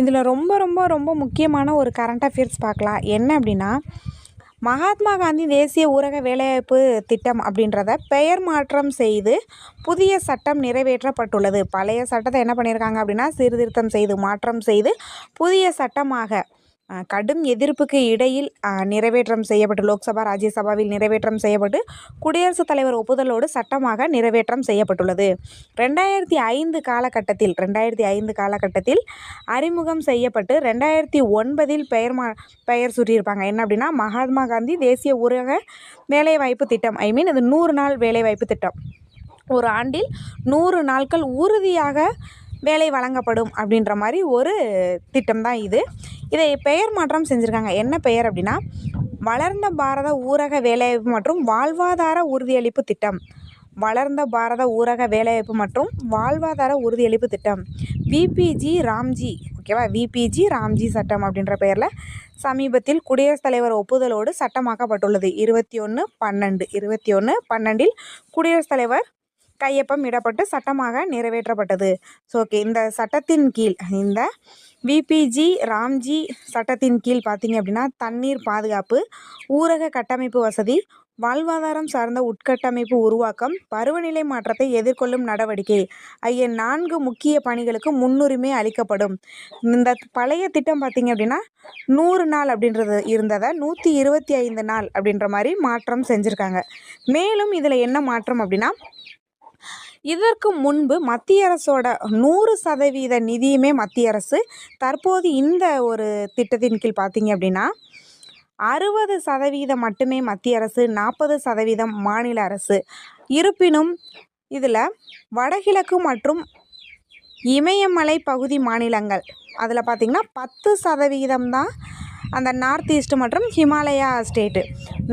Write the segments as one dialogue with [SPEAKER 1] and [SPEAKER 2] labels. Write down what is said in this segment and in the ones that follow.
[SPEAKER 1] இதில் ரொம்ப ரொம்ப ரொம்ப முக்கியமான ஒரு கரண்ட் அஃபேர்ஸ் பார்க்கலாம். என்ன அப்படின்னா மகாத்மா காந்தி தேசிய ஊரக வேலைவாய்ப்பு திட்டம் அப்படின்றத பெயர் மாற்றம் செய்து புதிய சட்டம் நிறைவேற்றப்பட்டுள்ளது. பழைய சட்டத்தை என்ன பண்ணியிருக்காங்க அப்படின்னா சீர்திருத்தம் செய்து மாற்றம் செய்து புதிய சட்டமாக கடும் எதிர்ப்புக்கு இடையில் நிறைவேற்றம் செய்யப்பட்டு லோக்சபா ராஜ்யசபாவில் நிறைவேற்றம் செய்யப்பட்டு குடியரசுத் தலைவர் ஒப்புதலோடு சட்டமாக நிறைவேற்றம் செய்யப்பட்டுள்ளது. ரெண்டாயிரத்தி ஐந்து காலகட்டத்தில் ரெண்டாயிரத்தி ஐந்து காலகட்டத்தில் அறிமுகம் செய்யப்பட்டு ரெண்டாயிரத்தி ஒன்பதில் பெயர் மா பெயர் சூட்டியிருப்பாங்க. என்ன அப்படின்னா மகாத்மா காந்தி தேசிய ஊரக வேலைவாய்ப்பு திட்டம். ஐ மீன் இது நூறு நாள் வேலைவாய்ப்பு திட்டம். ஒரு ஆண்டில் நூறு நாட்கள் உறுதியாக வேலை வழங்கப்படும் அப்படின்ற மாதிரி ஒரு திட்டம் தான் இது. இதை பெயர் மாற்றம் செஞ்சுருக்காங்க. என்ன பெயர் அப்படின்னா வளர்ந்த பாரத ஊரக வேலைவாய்ப்பு மற்றும் வாழ்வாதார உறுதியளிப்பு திட்டம். வளர்ந்த பாரத ஊரக வேலைவாய்ப்பு மற்றும் வாழ்வாதார உறுதியளிப்பு திட்டம். விபிஜி ராம்ஜி ஓகேவா விபிஜி ராம்ஜி சட்டம் அப்படின்ற பெயரில் சமீபத்தில் குடியரசுத் தலைவர் ஒப்புதலோடு சட்டமாக்கப்பட்டுள்ளது. இருபத்தி ஒன்று பன்னெண்டு இருபத்தி ஒன்று பன்னெண்டில் குடியரசுத் தலைவர் கையொப்பம் இடப்பட்டு சட்டமாக நிறைவேற்றப்பட்டது. ஸோ ஓகே இந்த சட்டத்தின் கீழ் இந்த விபிஜி ராம்ஜி சட்டத்தின் கீழ் பார்த்தீங்க அப்படின்னா தண்ணீர் பாதுகாப்பு ஊரக கட்டமைப்பு வசதி வாழ்வாதாரம் சார்ந்த உட்கட்டமைப்பு உருவாக்கம் பருவநிலை மாற்றத்தை எதிர்கொள்ளும் நடவடிக்கை ஆகிய நான்கு முக்கிய பணிகளுக்கு முன்னுரிமை அளிக்கப்படும். இந்த பழைய திட்டம் பார்த்தீங்க அப்படின்னா நூறு நாள் அப்படின்றது இருந்ததை நூற்றி இருபத்தி ஐந்து நாள் அப்படின்ற மாதிரி மாற்றம் செஞ்சுருக்காங்க. மேலும் இதில் என்ன மாற்றம் அப்படின்னா இதற்கு முன்பு மத்திய அரசோட நூறு சதவீத நிதியுமே மத்திய அரசு தற்போது இந்த ஒரு திட்டத்தின் கீழ் பார்த்தீங்க அப்படின்னா அறுபது சதவீதம் மட்டுமே மத்திய அரசு நாற்பது சதவீதம் மாநில அரசு. இருப்பினும் இதில் வடகிழக்கு மற்றும் இமயமலை பகுதி மாநிலங்கள் அதில் பார்த்திங்கன்னா பத்து சதவீதம் தான் அந்த நார்த் ஈஸ்ட் மற்றும் ஹிமாலயா ஸ்டேட்டு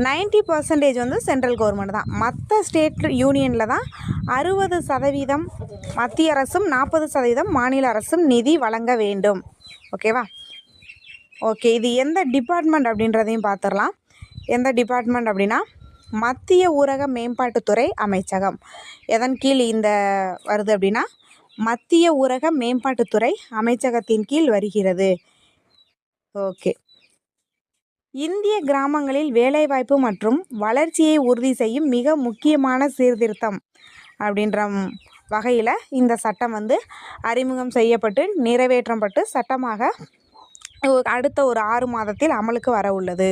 [SPEAKER 1] 90% பர்சன்டேஜ் வந்து சென்ட்ரல் கவர்மெண்ட் தான். மற்ற ஸ்டேட் யூனியனில் தான் அறுபது சதவீதம் மத்திய அரசும் நாற்பது சதவீதம் மாநில அரசும் நிதி வழங்க வேண்டும். ஓகேவா ஓகே இது எந்த டிபார்ட்மெண்ட் அப்படின்றதையும் பார்த்துடலாம் எந்த டிபார்ட்மெண்ட் அப்படின்னா மத்திய ஊரக மேம்பாட்டுத்துறை அமைச்சகம். எதன் கீழ் இந்த வருது அப்படின்னா மத்திய ஊரக மேம்பாட்டுத்துறை அமைச்சகத்தின் கீழ் வருகிறது. ஓகே இந்திய கிராமங்களில் வேலைவாய்ப்பு மற்றும் வளர்ச்சியை உறுதி செய்யும் மிக முக்கியமான சீர்திருத்தம் அப்படின்ற வகையில் இந்த சட்டம் வந்து அறிமுகம் செய்யப்பட்டு நிறைவேற்றப்பட்டு சட்டமாக அடுத்த ஒரு ஆறு மாதத்தில் அமலுக்கு வர உள்ளது.